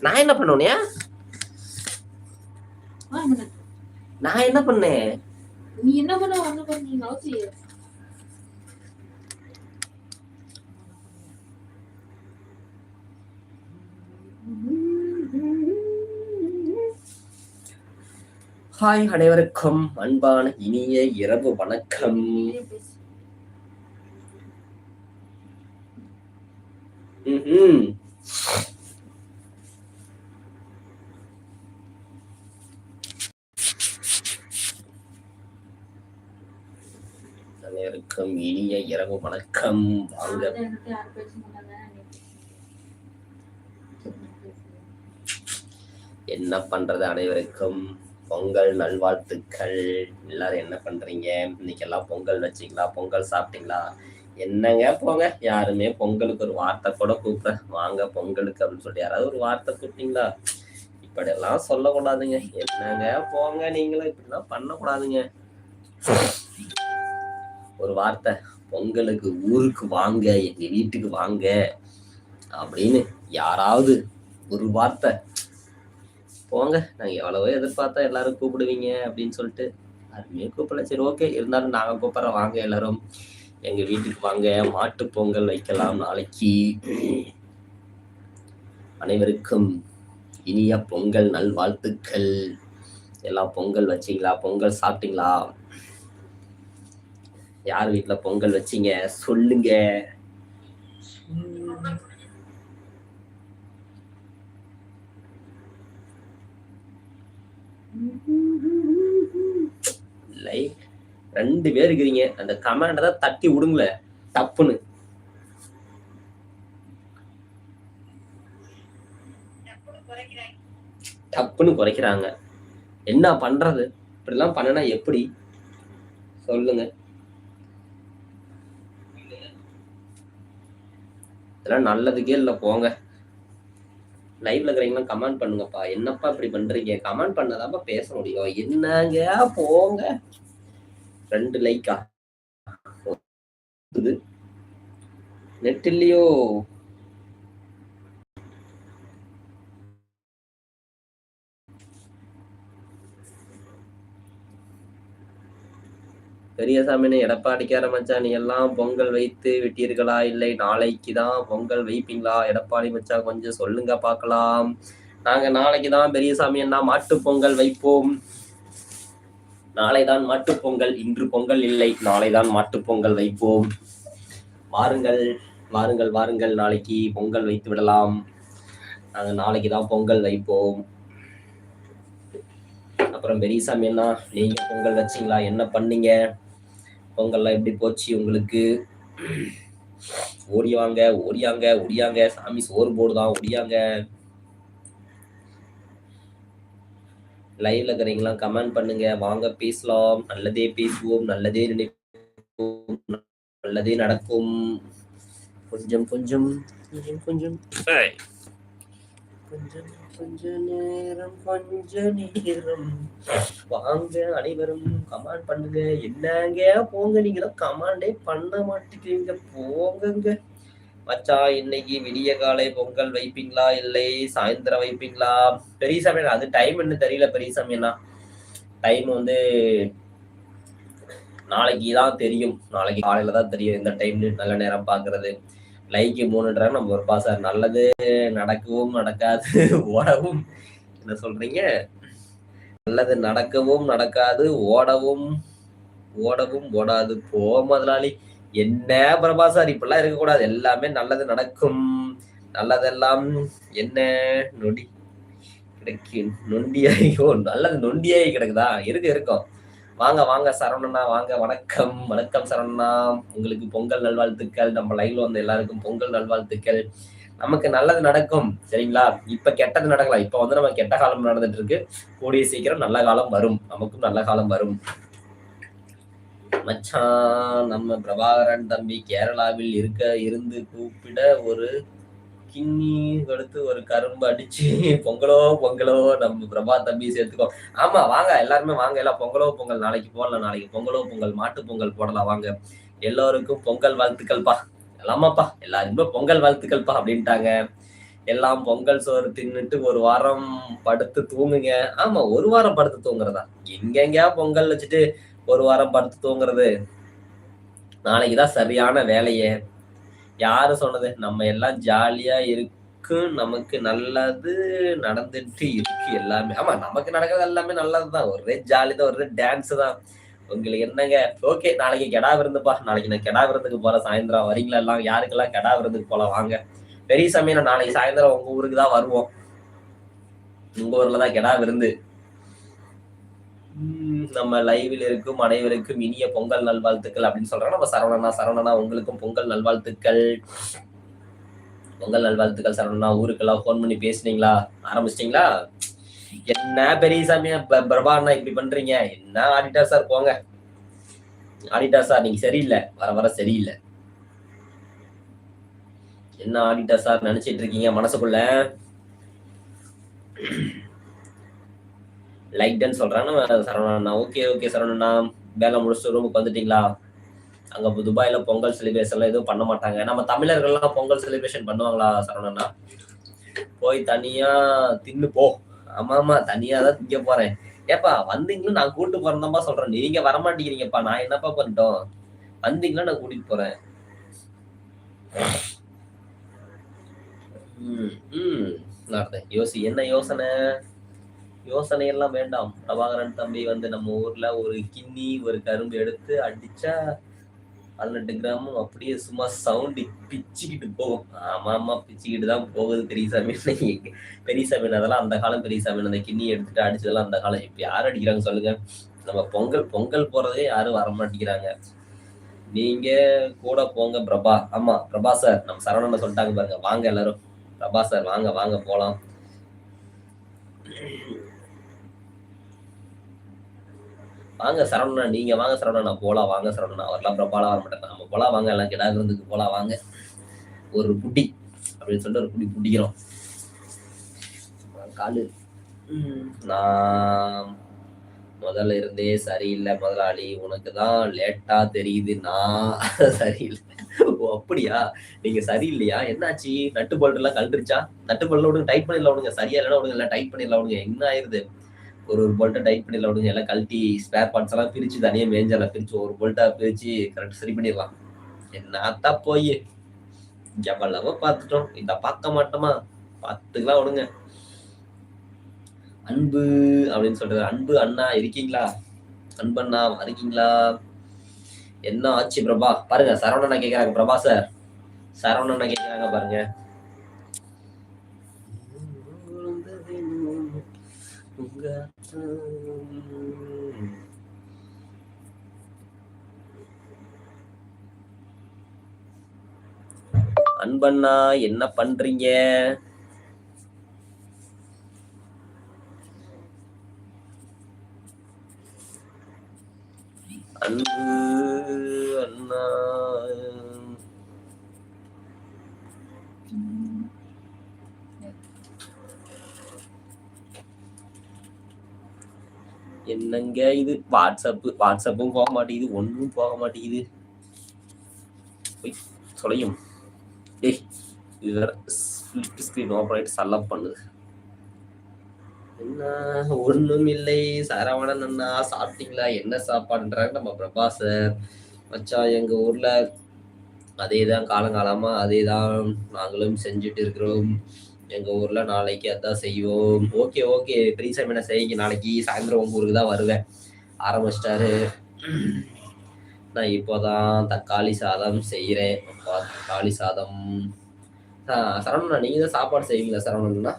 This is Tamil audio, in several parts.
நான் என்ன. நான் பண்ணேன் நீ என்ன பண்ண? ஒண்ணு பண்ணீங்க அவசியம் ஹாய் அனைவருக்கும் அன்பான இனிய இரவு வணக்கம். அனைவருக்கும் இனிய இரவு வணக்கம். வாங்க. என்ன பண்றது அனைவருக்கும்? பொங்கல் நல்வாழ்த்துக்கள். எல்லாரும் என்ன பண்றீங்க? இன்னைக்கு எல்லாம் பொங்கல் வச்சீங்களா? பொங்கல் சாப்பிட்டீங்களா? என்னங்க போங்க? யாருமே பொங்கலுக்கு ஒரு வார்த்தை கூட கூப்பிட வாங்க பொங்கலுக்கு அப்படின்னு சொல்லி யாராவது ஒரு வார்த்தை கூப்பிட்டீங்களா? இப்படியெல்லாம் சொல்லக்கூடாதுங்க. என்னங்க போங்க நீங்களும் இப்படிலாம் பண்ணக்கூடாதுங்க. ஒரு வார்த்தை பொங்கலுக்கு ஊருக்கு வாங்க எங்க வீட்டுக்கு வாங்க அப்படின்னு யாராவது ஒரு வார்த்தை. போங்க நாங்க எவ்வளவோ எதிர்பார்த்தா எல்லாரும் கூப்பிடுவீங்க அப்படின்னு சொல்லிட்டு யாருமே கூப்பிடல. சரி ஓகே இருந்தாலும் நாங்க கூப்பிடுற வாங்க எல்லாரும். எங்க வீட்டுக்கு வாங்க மாட்டு பொங்கல் வைக்கலாம் நாளைக்கு. அனைவருக்கும் இனிய பொங்கல் நல்வாழ்த்துக்கள். எல்லாம் பொங்கல் வச்சீங்களா? பொங்கல் சாப்பிட்டீங்களா? யார் வீட்டுல பொங்கல் வச்சீங்க? சொல்லுங்க. லைக் ரெண்டு பேர் இருக்கிறீங்க. அந்த கமாண்டை தான் தட்டி விடுங்கள. தப்புன்னு. தப்புன்னு குறைக்கிறாங்க. என்ன பண்றது? இப்படிலாம் பண்ணனா எப்படி? சொல்லுங்க. இதெல்லாம் நல்லதுக்கே இல்லை போங்க. லைவ்ல இருக்கிறீங்களா கமெண்ட் பண்ணுங்கப்பா. என்னப்பா இப்படி பண்றீங்க? கமெண்ட் பண்ணதாப்பா பேச முடியும். என்னங்க? போங்க. ரெண்டு லைக்கா? நெட் இல்லையோ பெரியசாமின்னு எடப்பாடிக்கார மச்சான் நீ எல்லாம் பொங்கல் வைத்து விட்டீர்களா? இல்லை நாளைக்கு தான் பொங்கல் வைப்பீங்களா? எடப்பாடி மச்சான் கொஞ்சம் சொல்லுங்க பார்க்கலாம். நாங்க நாளைக்கு தான் பெரியசாமி என்ன மாட்டு பொங்கல் வைப்போம். நாளைதான் மாட்டு பொங்கல் இன்று பொங்கல் இல்லை. நாளைதான் மாட்டுப்பொங்கல் மாட்டு பொங்கல் வைப்போம். வாருங்கள் வாருங்கள் வாருங்கள். நாளைக்கு பொங்கல் வைத்து விடலாம். நாங்க நாளைக்கு தான் பொங்கல் வைப்போம். அப்புறம் பெரியசாமி என்ன நீங்க பொங்கல் வச்சீங்களா? என்ன பண்ணீங்க? பொங்கல்லாம் எப்படி போச்சு உங்களுக்கு? ஓடிவாங்க ஓடியாங்க ஒடியாங்க சாமி சோறு போடுதான் ஒடியாங்க லைவ்ல இருக்கிறீங்களா கமெண்ட் பண்ணுங்க. வாங்க பேசலாம். நல்லதே பேசுவோம் நல்லதே நினைப்போம் நல்லதே நடக்கும். கொஞ்சம் கொஞ்சம் கொஞ்சம் கொஞ்சம். கொஞ்சம் கொஞ்ச நேரம் கொஞ்ச நேரம். வாங்க அனைவரும் கமெண்ட் பண்ணுங்க. என்னங்க போங்க நீங்க கமாண்டே பண்ண மாட்டேங்கிறீங்க. போங்கங்க. மச்சா இன்னைக்கு விடிய காலை பொங்கல் வைப்பீங்களா? இல்லை சாயந்தரம் வைப்பீங்களா? பெரிய சமையல் அது டைம் என்ன தெரியல பெரிய சமையல்னா டைம் வந்து நாளைக்கு தான் தெரியும். நாளைக்கு காலையில தான் தெரியும் இந்த டைம்னு நல்ல நேரம் பாக்குறது லைக்கு மூணுன்றாங்க நம்ம ஒரு சார் நல்லது நடக்கவும் நடக்காது ஓடவும். என்ன சொல்றீங்க? நல்லது நடக்கவும் நடக்காது ஓடவும் ஓடவும் ஓடாது. போ முதலாளி. என்ன பிரபா சார் இப்படிலாம் இருக்கக்கூடாது. எல்லாமே நல்லது நடக்கும். நல்லதெல்லாம் என்ன? நொடி கிடைக்கு. நொண்டியாயோ நல்லது நொண்டியாகி கிடக்குதா? இருக்கு இருக்கும். வாங்க வாங்க சரவணண்ணா வாங்க வணக்கம். வணக்கம் சரவணண்ணா. உங்களுக்கு பொங்கல் நல்வாழ்த்துக்கள். நம்ம லைவ்ல வந்த எல்லாருக்கும் பொங்கல் நல்வாழ்த்துக்கள். நமக்கு நல்லது நடக்கும் சரிங்களா? இப்ப கெட்டது நடக்கலாம். இப்ப வந்து நம்ம கெட்ட காலம் நடந்துட்டு இருக்கு. கூடிய சீக்கிரம் நல்ல காலம் வரும். நமக்கும் நல்ல காலம் வரும். மச்சான் நம்ம பிரபாகரன் தம்பி கேரளாவில் இருக்க இருந்து கூப்பிட ஒரு கிண்ணி கொடுத்து ஒரு கரும்பு அடிச்சு பொங்கலோ பொங்கலோ நம்ம பிரபா தம்பி சேர்த்துக்கோ. ஆமா வாங்க எல்லாருமே வாங்க. எல்லாம் பொங்கலோ பொங்கல் நாளைக்கு போடலாம் நாளைக்கு பொங்கலோ பொங்கல் மாட்டு பொங்கல் போடலாம் வாங்க. எல்லோருக்கும் பொங்கல் வாழ்த்துக்கள்ப்பா. எல்லாமாப்பா எல்லாருமே பொங்கல் வாழ்த்துக்கள்ப்பா அப்படின்ட்டாங்க. எல்லாம் பொங்கல் சோறு தின்னுட்டு ஒரு வாரம் படுத்து தூங்குங்க. ஆமா ஒரு வாரம் படுத்து தூங்குறதா? எங்கெங்கயா பொங்கல் வச்சுட்டு ஒரு வாரம் படுத்து தூங்குறது. நாளைக்குதான் சரியான வேலையே. யாரு சொன்னது? நம்ம எல்லாம் ஜாலியா இருக்கு. நமக்கு நல்லது நடந்துட்டு இருக்கு எல்லாமே. ஆமா நமக்கு நடக்கிறது எல்லாமே நல்லதுதான். ஒரே ஜாலி தான் ஒரே டான்ஸ் தான். உங்களுக்கு என்னங்க? ஓகே நாளைக்கு கெடா விருந்துப்பா. நாளைக்கு நான் கெடா விருந்துக்கு போறேன். சாயந்தரம் வரீங்களா எல்லாம் யாருக்கெல்லாம் கெடா விருந்துக்கு போல வாங்க. பெரிய சமயம் நாளைக்கு சாயந்தரம் உங்க ஊருக்கு தான் வருவோம். உங்க ஊர்ல தான் கெடா விருந்து. நம்ம லைவில் இருக்கும் அனைவருக்கும் இனிய பொங்கல் நல்வாழ்த்துக்கள் அப்படின்னு சொல்றாங்க நம்ம சரவணனா சரவணனா உங்களுக்கும் பொங்கல் நல்வாழ்த்துக்கள். பொங்கல் நல்வாழ்த்துக்கள் சரவணனா ஊருக்கெல்லாம் ஃபோன் பண்ணி பேசுனீங்களா? ஆரம்பிச்சிட்டீங்களா? என்ன பெரிய சாமியா ப- இப்படி பண்றீங்க? என்ன ஆடிட்டர் சார் போங்க. ஆடிட்டர் சார் நீங்க சரியில்லை. வர வர சரியில்லை. என்ன ஆடிட்டர் சார் நினைச்சிட்டு இருக்கீங்க மனசுக்குள்ள? லைக் டன் சொல்றாங்க. சரவணா ஓகே ஓகே சரவணா வேலை முடிச்சுட்டு ரூமுக்கு வந்துட்டீங்களா? அங்க துபாயில பொங்கல் செலிப்ரேஷன் எதுவும் பண்ண மாட்டாங்க. நம்ம தமிழர்கள்லாம் பொங்கல் செலிப்ரேஷன் பண்ணுவாங்களா சரவணனா போய் தனியா தின்னு போ. ஆமா ஆமா தனியா தான் திங்க போறேன். ஏப்பா வந்தீங்களும் நான் கூட்டு போறேன்தான்ப்பா சொல்றேன். நீங்க வரமாட்டேங்கிறீங்கப்பா நான் என்னப்பா பண்ணிட்டோம்? வந்தீங்களா நான் கூட்டிட்டு போறேன். ம் ம். யோசி என்ன யோசனை? யோசனை எல்லாம் வேண்டாம். பிரபாகரன் தம்பி வந்து நம்ம ஊர்ல ஒரு கிண்ணி ஒரு கரும்பு எடுத்து அடிச்சா பதினெட்டு கிராமும் அப்படியே சும்மா சவுண்டு பிச்சுக்கிட்டு போகும். ஆமா ஆமா பிச்சுக்கிட்டு தான் போகுது பெரியசாமி. பெரியசாமி அதெல்லாம் அந்த காலம் பெரியசாமி அந்த கிண்ணி எடுத்துட்டு அடிச்சதெல்லாம் அந்த காலம். இப்ப யார் அடிக்கிறாங்க சொல்லுங்க. நம்ம பொங்கல் பொங்கல் போறதே யாரும் வர மாட்டேங்கிறாங்க. நீங்க கூட போங்க பிரபா. ஆமா பிரபா சார் நம்ம சரவணன் சொல்லிட்டாங்க பாருங்க. வாங்க எல்லாரும். பிரபா சார் வாங்க வாங்க போலாம். வாங்க சரவணா நீங்க வாங்க சரவணா போலாம் வாங்க சரவணா. அவர்லாம் பிரபாலாம் வர மாட்டாங்க. நம்ம போலாம் வாங்க எல்லாம் கிடா விருந்துக்கு போலாம் வாங்க. ஒரு புட்டி அப்படின்னு சொல்லிட்டு ஒரு புடி புடிக்கிறோம். காலு. நான் முதல்ல இருந்தே சரியில்லை முதலாளி. உனக்கு தான் லேட்டா தெரியுது. நான் சரியில்லை. ஓ அப்படியா? நீங்க சரியில்லையா? என்னாச்சு? நட்டு போல்ட் எல்லாம் கழண்டுருச்சா? நட்டு போல்ட் விடுங்க டைட் பண்ணிடலாம் விடுங்க. சரியா இல்லைன்னா விடுங்க எல்லாம் டைட் பண்ணிடலாம் விடுங்க. என்ன ஆயிருது? ஒரு ஒரு போல்ட்டை டைட் பண்ணிடலாம். விடுங்க. எல்லாம் கழட்டி ஸ்பேர் பார்ட்ஸ் எல்லாம் பிரிச்சு தனியா மேஞ்செல்லாம் பிரிச்சு ஒரு போல்ட்டா பிரிச்சு கரெக்ட் சரி பண்ணிடலாம். என்னத்தான் போய்? எவ்வளவோ பார்த்துட்டோம். இந்த பார்க்க மாட்டோமா? பார்த்துக்கலாம் விடுங்க. அன்பு அப்படின்னு சொல்றது. அன்பு அண்ணா இருக்கீங்களா? அன்பண்ணா இருக்கீங்களா? என்ன ஆச்சு பிரபா? பாருங்க சரவணண்ணா கேக்குறாங்க. பிரபா சார் சரவணண்ணா கேக்குறாங்க பாருங்க. அன்பண்ணா என்ன பண்றீங்க அன்பு அண்ணா வாட்ஸ்அப்பு வாட்ஸ்அப் வாட்ஸ்அப்பும் போக மாட்டேங்குது ஒன்றும் போக மாட்டேங்குது. போய் தொலையும். டேய் இது வேற ஸ்பிளிட் ஸ்கிரீன் ஆப்ரேட் சல்லப் பண்ணுது. என்ன? ஒன்றும் இல்லை. சரவணன் அண்ணா சாப்பிட்டீங்களா? என்ன சாப்பாடுன்றாங்க நம்ம பிரபா சார் மச்சான் எங்கள் ஊரில் அதே தான் காலங்காலமாக அதே தான் நாங்களும் செஞ்சுட்டு இருக்கிறோம். எங்கள் ஊரில் நாளைக்கு அதான் செய்வோம். Okay okay. பெரியசாமி என்ன செய்யுங்க? நாளைக்கு சாயந்தரம் உங்க ஊருக்கு தான் வருவேன். ஆரம்பிச்சிட்டாரு. நான் இப்போதான் தக்காளி சாதம் செய்கிறேன் தக்காளி சாதம். ஆ, சரவணண்ணா நீங்க தான் சாப்பாடு செய்வீங்களா சரவணண்ணா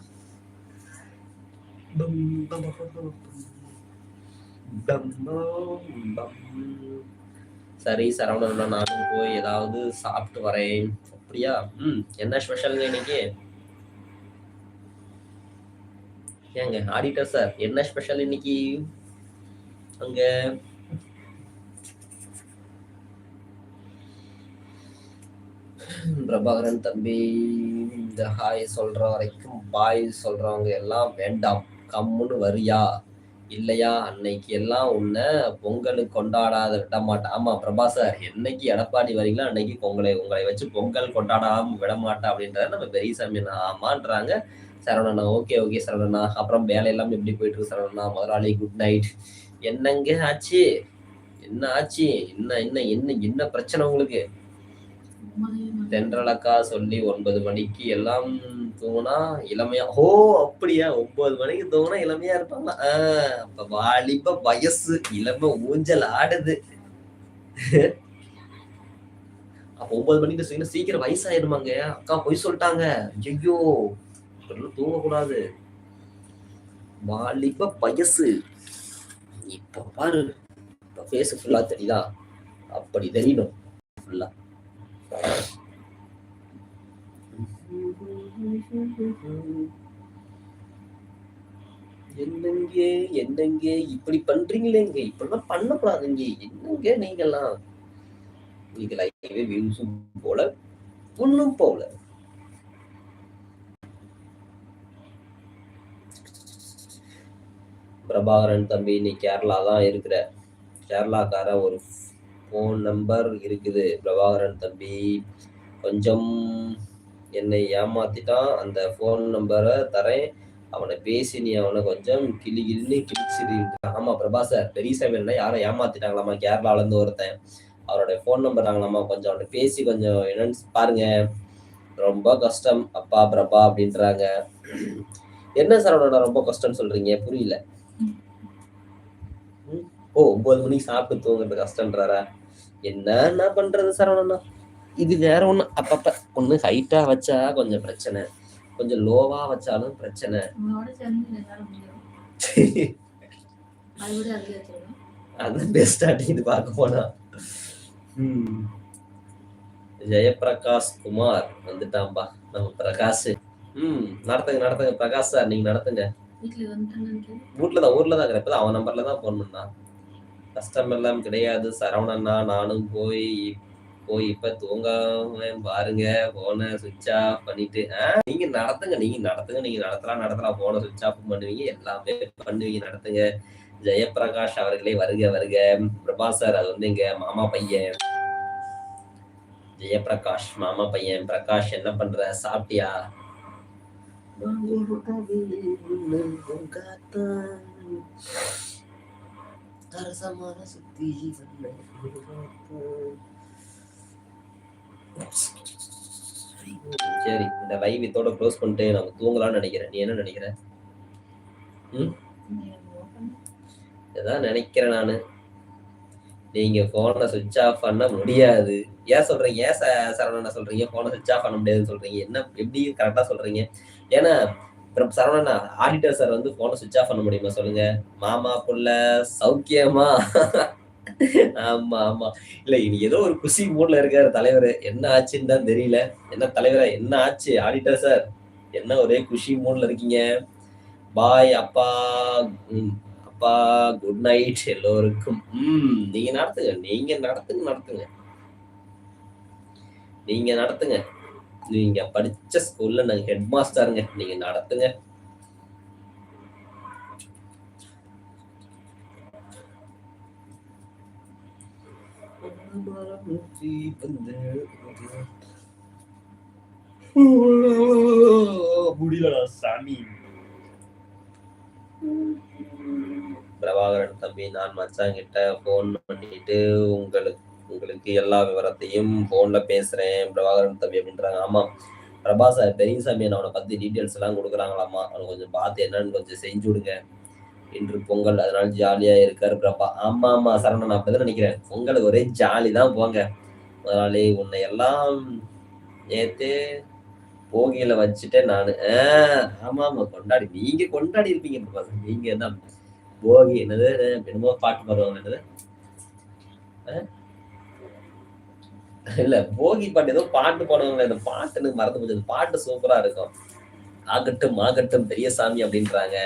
சரி சரவணண்ணா நானும் போய் ஏதாவது சாப்பிட்டு வரேன். அப்படியா? ம் என்ன ஸ்பெஷலுங்க இன்னைக்கு? ஏங்க ஆடிட்டர் சார் என்ன ஸ்பெஷல் இன்னைக்கு? அங்க பிரபாகரன் தம்பி இந்த ஹாய் சொல்ற வரைக்கும் பாய் சொல்றவங்க எல்லாம் வேண்டாம். கம்முன்னு வரியா? இல்லையா? அன்னைக்கு எல்லாம் உன்னை பொங்கலுக்கு கொண்டாடாத விட மாட்டேன் ஆமா பிரபா சார் என்னைக்கு எடப்பாடி வரீங்களோ அன்னைக்கு பொங்கலை உங்களை வச்சு பொங்கல் கொண்டாடாம விட மாட்டேன் அப்படின்றத நம்ம பெரியசாமி அண்ணா ஆமான்றாங்க. சரவணண்ணா ஓகே ஓகே சரவணண்ணா. அப்புறம் வேலை எல்லாம் எப்படி போயிட்டு இருக்கு சரவணண்ணா? முதலாளி குட் நைட் என்னங்க ஆச்சு? என்ன ஆச்சு? என்ன என்ன என்ன என்ன பிரச்சனை உங்களுக்கு? தென்றலக்கா சொல்லி ஒன்பது மணிக்கு எல்லாம் தூங்கினா இளமையா ஓ அப்படியா? ஒன்பது மணிக்கு தூங்கினா இளமையா இருப்பாங்க ஆஹ் அப்ப வாலிப வயசு இளமை ஊஞ்சல் ஆடுது. அப்ப ஒன்பது மணிக்கு தூங்கினா சீக்கிரம் வயசாயிடுமாங்க. அக்கா பொய் சொல்லிட்டாங்க. ஐயோ இப்படிலாம் தூங்கக்கூடாது. வாலிப வயசு இப்ப பாரு இப்ப ஃபேஸ் ஃபுல்லா தெரியுதா? அப்படி தெரியணும் ஃபுல்லா என்னங்க என்னங்க இப்படி பண்றீங்களேங்க? இப்படிலாம் பண்ணக்கூடாதுங்க. என்னங்க நீங்கெல்லாம் நீங்க லைவே வியூஸும் போல ஒன்றும் போல பிரபாகரன் தம்பி நீ கேரளா தான் இருக்கிற. கேரளாக்கார ஒரு ஃபோன் நம்பர் இருக்குது. பிரபாகரன் தம்பி கொஞ்சம் என்னை ஏமாத்திட்டான். அந்த ஃபோன் நம்பரை தரேன். அவனை பேசி நீ அவனை கொஞ்சம் கிளி கிளின்னு கிழிச்சிரு ஆமா பிரபா சார் பெரியசாமி என்ன யாரை ஏமாத்திட்டாங்களாமா? கேரளால இருந்து ஒருத்தன். அவரோட ஃபோன் நம்பர் தாங்களாம்மா கொஞ்சம் அவனை பேசி கொஞ்சம் என்னன்னு பாருங்க. ரொம்ப கஷ்டம். அப்பா பிரபா அப்படின்றாங்க. என்ன சார் அவனோட ரொம்ப கஷ்டம்னு சொல்றீங்க? புரியல. ஓ ஒன்பது மணிக்கு சாப்பிட்டு தூங்குறது கஷ்டம்ன்றாரா? என்ன என்ன பண்றது சரவணண்ணா? இது வேற ஒண்ணு. அப்பப்ப ஒண்ணு ஹைட்டா வச்சா கொஞ்சம் பிரச்சனை. கொஞ்சம் லோவா வச்சாலும் பிரச்சனை. உங்களோட சேர்ந்து என்னால முடியும். அதை விட அதிகம் வச்சிருக்கோம். அது பெஸ்ட் இது பார்க்க போனா. ஜெயபிரகாஷ் குமார் வந்துட்டான்பா நம்ம பிரகாஷ். ம் நடத்துங்க நடத்துங்க. பிரகாஷ் சார் நீங்க நடத்துங்க. வீட்டுல தான் ஊர்ல தான் இருக்கிறப்ப அவன் நம்பர்ல தான் போன் பண்ணான் கஷ்டம் எல்லாம் கிடையாது. சரவணண்ணா நானும் போய் போய் இப்ப தூங்காம பாருங்க. போனை சுவிட்ச் ஆஃப் பண்ணிட்டு நீங்க நடத்துங்க நீங்க நடத்துங்க நீங்க நடத்தலாம் நடத்தலாம் போனை சுவிட்ச் ஆஃப் பண்ணுவீங்க. எல்லாமே பண்ணுவீங்க நடத்துங்க. ஜெயபிரகாஷ் அவர்களே வருக வருக. பிரபா சார் அது வந்து எங்க மாமா பையன். ஜெயபிரகாஷ் மாமா பையன். பிரகாஷ் என்ன பண்ற? சாப்பிட்டியா? அரசமான சுத்தி சரி இந்த லைவ் இதோட க்ளோஸ் பண்ணிட்டு நம்ம தூங்கலாம்னு நினைக்கிறேன். நீ என்ன நினைக்கிற? ம்? இதான் நினைக்கிறேன் நான். நீங்க போனை சுவிட்ச் ஆஃப் பண்ண முடியாது. ஏன் சொல்றீங்க? ஏன் ச- சொல்றீங்க? போனை சுவிட்ச் ஆஃப் பண்ண முடியாதுன்னு சொல்றீங்க. என்ன எப்படி கரெக்டா சொல்றீங்க? ஏன்னா சரவணா ஆடிட்டர் சார் வந்து போனை சுவிச் ஆஃப் பண்ண முடியுமா சொல்லுங்க? மாமா புள்ள சௌக்கியமா? ஆமா ஆமா. இல்ல இனி ஏதோ ஒரு குஷி மூட்ல இருக்காரு தலைவர். என்ன ஆச்சுன்னு தான் தெரியல. என்ன தலைவரா என்ன ஆச்சு? ஆடிட்டர் சார் என்ன ஒரே குஷி மூட்ல இருக்கீங்க? பாய் அப்பா அப்பா குட் நைட் எல்லோருக்கும். ம் நீங்க நடத்துங்க. நீங்க நடத்துங்க நடத்துங்க. நீங்க நடத்துங்க. நீங்க படிச்ச ஸ்கூல்ல நாங்க ஹெட் மாஸ்டருங்க நீங்க நடத்துங்க. முடியலடா சாமி. பிரபாகரன் தம்பி நான் மச்சான் கிட்ட போன் பண்ணிட்டு உங்களுக்கு உங்களுக்கு எல்லா விவரத்தையும் போன்ல பேசுறேன் பிரபாகரன் தம்பி அப்படின்றாங்க. ஆமா பிரபா சார் பெரியசாமி அவனை பத்தி டீட்டெயில்ஸ் எல்லாம் கொடுக்குறாங்களாமா? அவனை கொஞ்சம் பார்த்து என்னன்னு கொஞ்சம் செஞ்சு விடுங்க. இன்று பொங்கல் அதனால ஜாலியா இருக்காரு பிரபா. ஆமா ஆமா சரவணன் நான் அப்படிதான் நினைக்கிறேன். பொங்கலுக்கு ஒரே ஜாலி தான் போங்க. முதலாளி உன்னை எல்லாம் நேத்து போகியில வச்சுட்டேன் நானு. ஆஹ் ஆமா ஆமா கொண்டாடி. நீங்க கொண்டாடி இருப்பீங்க பிரபா சார். நீங்க என்ன போகி என்னது என்னமோ பாட்டு பாடுவாங்க என்னது? இல்ல போகி பாட்டு ஏதோ பாட்டு பாடுவாங்க இந்த பாட்டு எனக்கு மறந்து போச்சு. பாட்டு சூப்பரா இருக்கும். ஆகட்டும் ஆகட்டும் பெரியசாமி அப்படின்றாங்க.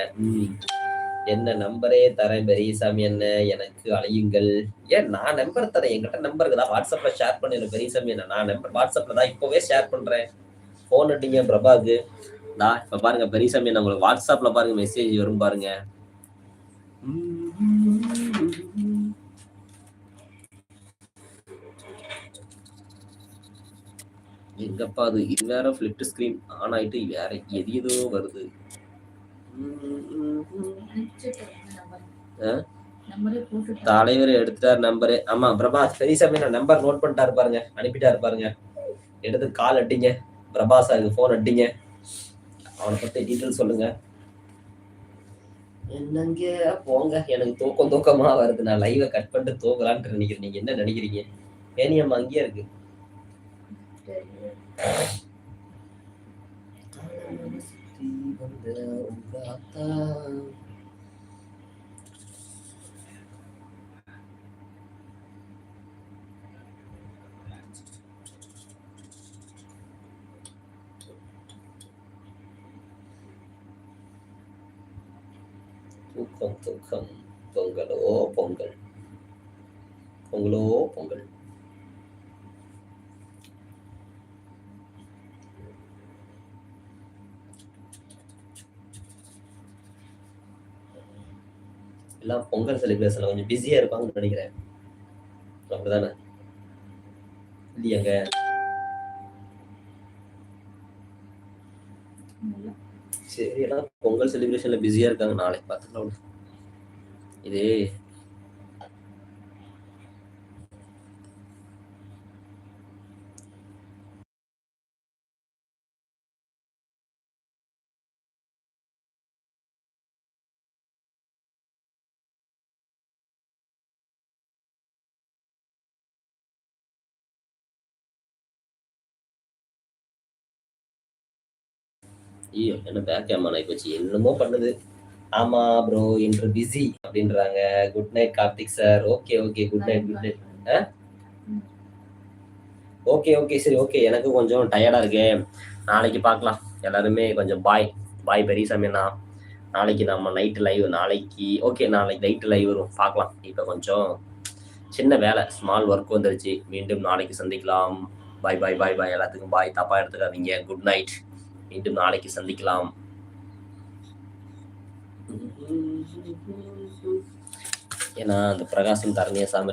என்ன நம்பரே தரேன் பெரியசாமி என்ன எனக்கு அழையுங்கள். ஏன் நான் நம்பர் தரேன். என்கிட்ட நம்பருக்கு தான் வாட்ஸ்அப்ல ஷேர் பண்ணிடுறேன் பெரியசாமி என்ன நான் நம்பர் வாட்ஸ்அப்ல தான் இப்பவே ஷேர் பண்றேன். போன் அடிங்க பிரபாக்கு நான் இப்ப பாருங்க பெரியசாமி நான் உங்களுக்கு வாட்ஸ்அப்ல பாருங்க மெசேஜ் வரும் பாருங்க ம். எங்கப்பா அது? இது வேற ஃபிளிப்ட் ஸ்கிரீன் ஆன் ஆயிட்டு வேற எது எதோ வருது தலைவர் எடுத்துட்டார் நம்பரு. ஆமா பிரபாஸ் பெரியசாமி நான் நம்பர் நோட் பண்ணிட்டாரு பாருங்க. அனுப்பிட்டாரு பாருங்க. எடுத்து கால் அடிங்க. பிரபாஸ் அதுக்கு ஃபோன் அடிங்க. அவனை பத்தி டீட்டெயில் சொல்லுங்க. என்னங்க? போங்க. எனக்கு தூக்கம் தூக்கமா வருது. நான் லைவை கட் பண்ணிட்டு தூங்கலான்ட்டு நினைக்கிறேன். நீங்க என்ன நினைக்கிறீங்க? ஏனியம் அங்கேயே இருக்கு சுத்தி வந்த உங்க அத்தா தூக்கம் தூக்கம் பொங்கலோ பொங்கல் பொங்கலோ பொங்கல் எல்லாம் பொங்கல் செலிப்ரேஷன்ல கொஞ்சம் பிஸியா இருப்பாங்கன்னு நினைக்கிறேன். அப்படிதானே? இல்லையாங்க இல்ல. சரி எல்லாம் பொங்கல் செலிப்ரேஷன்ல பிஸியா இருக்காங்க. நாளைக்கு பார்த்துக்கலாம். இதே இது ஐயோ என்ன பேக் கேமரா போச்சு என்னமோ பண்ணுது. ஆமா ப்ரோ இன்று பிஸி அப்படின்றாங்க. Good night Karthik sir okay okay good night good night okay okay சரி ஓகே எனக்கு கொஞ்சம் டயர்டா இருக்கு. நாளைக்கு பார்க்கலாம். எல்லாருமே கொஞ்சம் பாய் பாய் பெரியசாமி அண்ணா. நாளைக்கு நம்ம நைட்டு லைவ் நாளைக்கு ஓகே நாளைக்கு நைட்டு லைவ் வரும். பார்க்கலாம். இப்போ கொஞ்சம் சின்ன வேலை ஸ்மால் ஒர்க் வந்துருச்சு. மீண்டும் நாளைக்கு சந்திக்கலாம். பாய் பாய் பாய் பாய் எல்லாத்துக்கும் பாய் தப்பா எடுத்துக்காதீங்க. குட் நைட் மீண்டும் நாளைக்கு சந்திக்கலாம். ஏன்னா அந்த பிரகாசம் தரணியா சாமி